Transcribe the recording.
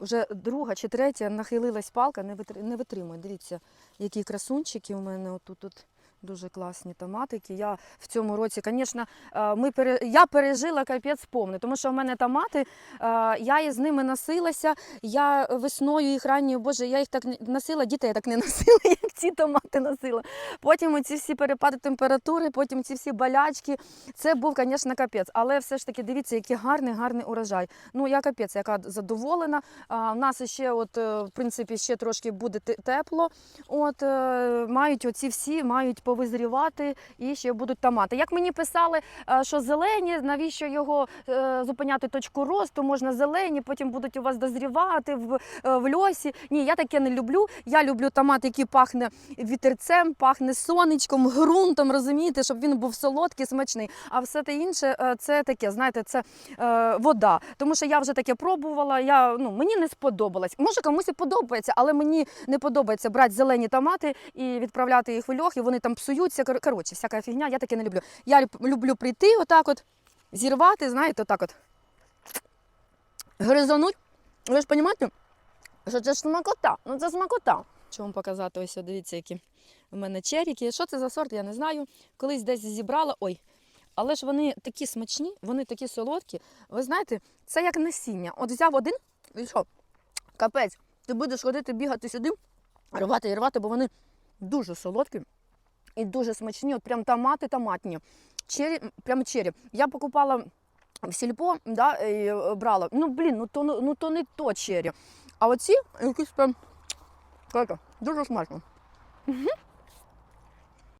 вже друга чи третя нахилилась палка, не, витр... витримує. Дивіться, які красунчики у мене отут. Тут. Дуже класні томатики. Я в цьому році, звісно, е, пере... я пережила капець повний, тому що в мене томати, е, я із ними носилася. Я весною їх ранньою, боже, я їх так носила, дітей я так не носила, як ці томати носила. Потім ці всі перепади температури, потім ці всі болячки. Це був, звісно, капець. Але все ж таки, дивіться, який гарний, гарний урожай. Ну, я капець, яка задоволена. В нас ще, от, е, в принципі, ще трошки буде тепло. От, мають оці всі мають повизрівати і ще будуть томати. Як мені писали, е, що зелені, навіщо його е, зупиняти точку росту, можна зелені, потім будуть у вас дозрівати в, е, в льосі. Ні, я таке не люблю. Я люблю томат, який пахне вітерцем, пахне сонечком, ґрунтом, розумієте, щоб він був солодкий, смачний. А все те інше це таке, знаєте, це е, вода. Тому що я вже таке пробувала. Я, ну, мені не сподобалось. Може, комусь і подобається, але мені не подобається брати зелені томати і відправляти їх в льох, і вони там псуються. Коротше, всяка фігня, я таке не люблю. Я люблю прийти отак от, зірвати, знаєте, отак от. Гризануть. Ви ж розумієте, що це ж смакота. Ну це смакота. Що вам показати? Ось, дивіться, які у мене черіки. Що це за сорт, я не знаю. Колись десь зібрала. Ой. Але ж вони такі смачні, вони такі солодкі. Ви знаєте, це як насіння. От взяв один і що? Капець, ти будеш ходити, бігати сюди, рвати і рвати, бо вони дуже солодкі і дуже смачні. От прям томати томатні. Чері, прям чері. Я покупала в сільпо, да, і брала. Ну, блін, ну то, ну то не то чері. А оці якісь прям дуже смачно. Угу.